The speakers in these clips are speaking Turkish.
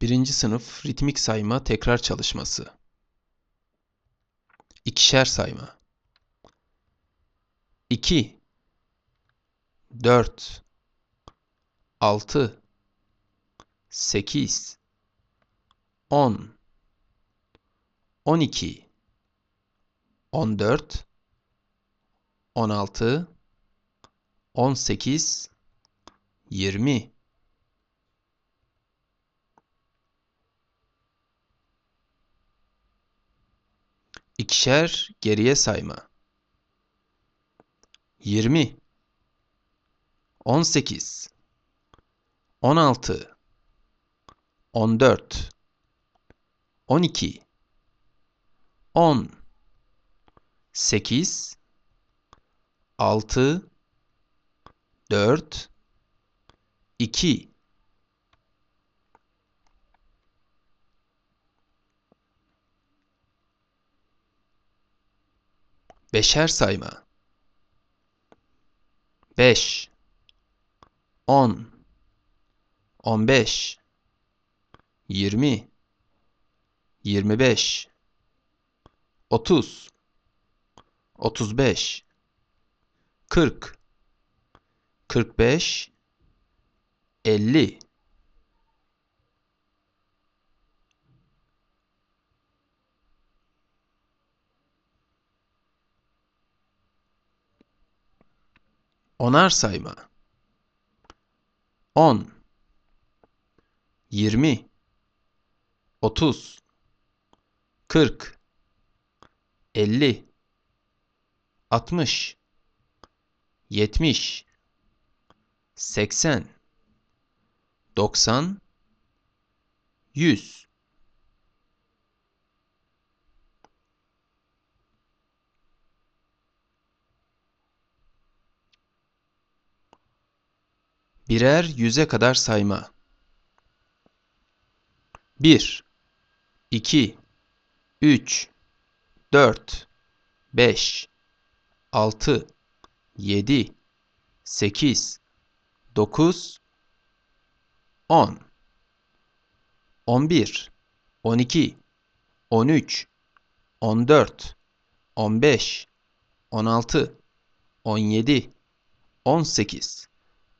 Birinci sınıf ritmik sayma tekrar çalışması. İkişer sayma. 2 4 6 8 10 12 14 16 18 20 İkişer geriye sayma. 20 18 16 14 12 10 8 6 4 2 Beşer sayma. 5 10 15 20 25 30 35 40 45 50 Onar sayma. 10 20 30 40 50 60 70 80 90 100 Birer yüze kadar sayma. 1 2 3 4 5 6 7 8 9 10 11 12 13 14 15 16 17 18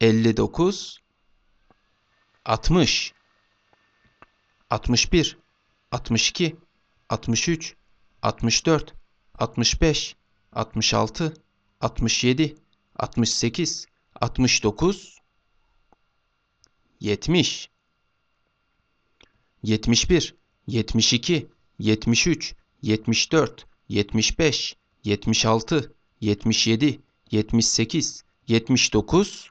59 60 61 62 63 64 65 66 67 68 69 70 71 72 73 74 75 76 77 78 79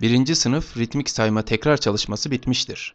Birinci sınıf ritmik sayma tekrar çalışması bitmiştir.